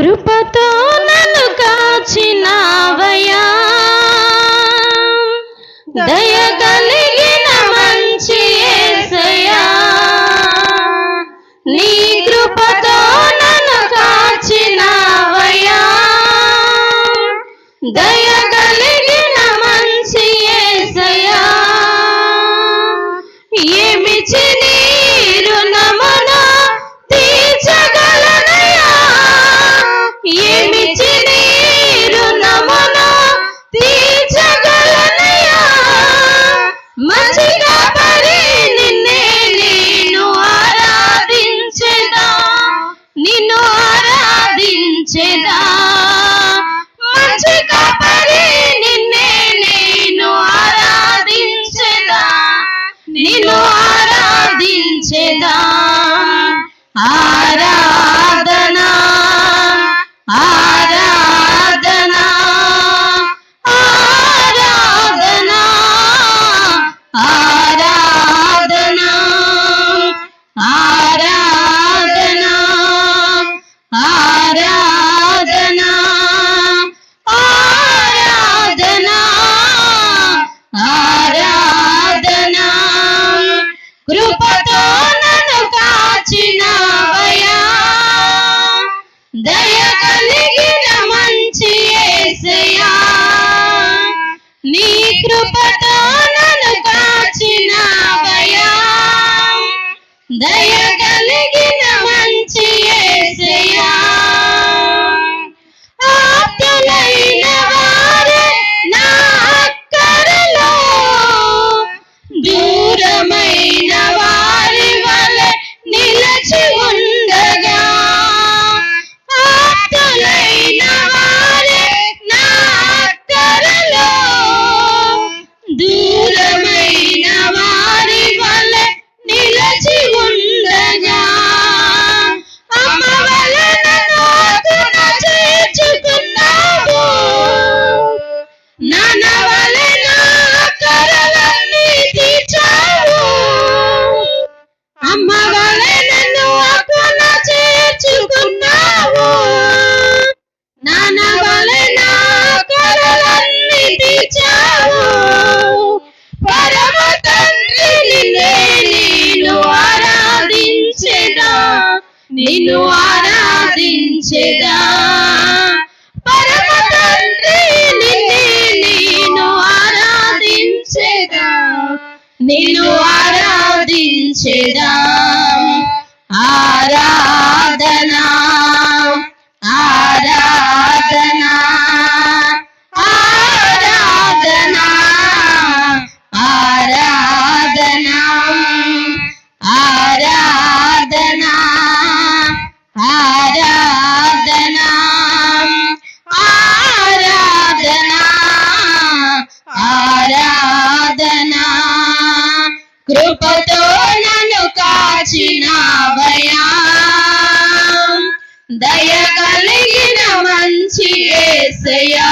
కృపతో నన్ను కాచిన. నిన్ను ఆరాధించేదా. నిన్ను ఆరాధించేదా? పరమ తండ్రి నిన్నే నేను ఆరాధించేదా? నిన్ను ఆరాధించేదా? ఆరాధనా కృపతో నన్ను కాచినావయా దయ కలిగిన మంచి ఏసయా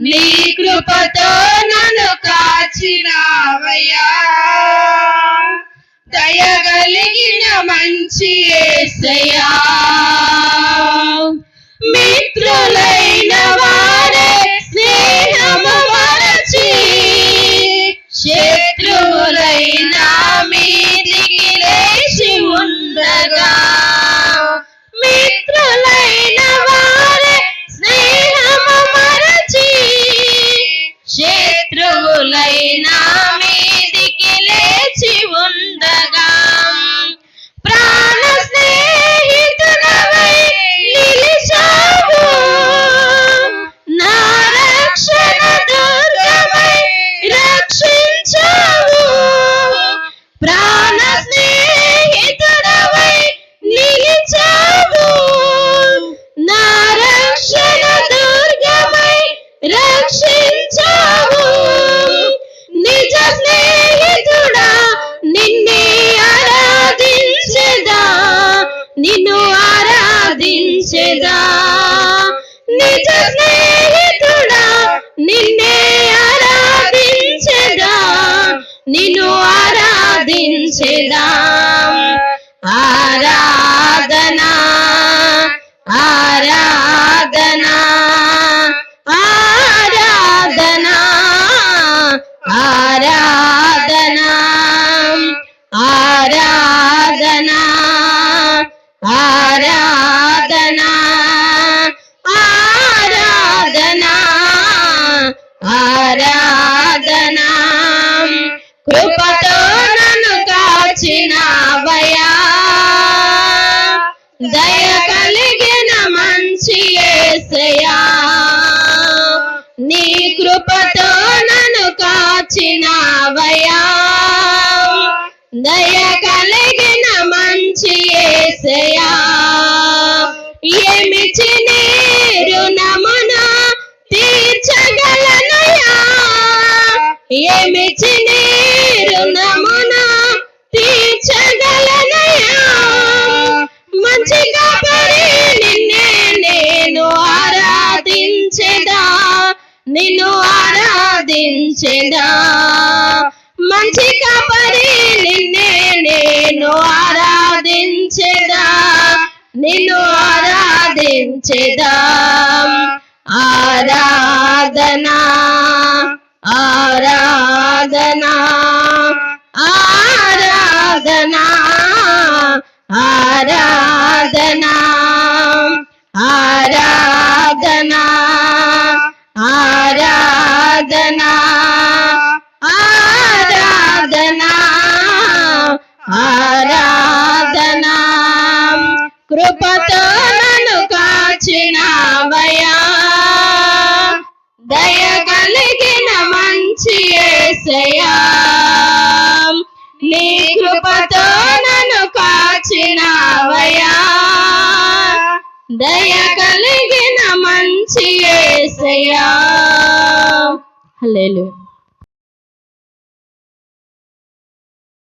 నీ కృపతో నన్ను కాచినావయా దయ కలిగిన మంచి ఏసయా మిత్రులైనవా రాజా నిజ స్నేహితుడా? నిన్నే ఆరాధించగా? నిన్ను ఆరాధించగా? ఆరా వచ్చినావయా దయ కలిగిన మంచి ఏసయా ఏమిచి రుణమున తీర్చగలనయా ఏమిచి రుణమున ఆరాధించెదా? మంచి కాపరి నిన్నే నేను ఆరాధించేదా? నిన్ను ఆరాధించేదా? ఆరాధనా? ఆరాధనా? ఆరాధనా? ఆరాధనా? ఆరాధనా? ఆరాధనా ఆరాధనా ఆరాధనా. కృపతో నన్ను కాచినావయా దయ కలిగిన మంచి యేసయ్యా నీ కృపతో నన్ను కాచినావయా దయ కలిగిన మంచి ఏసయా Hallelujah.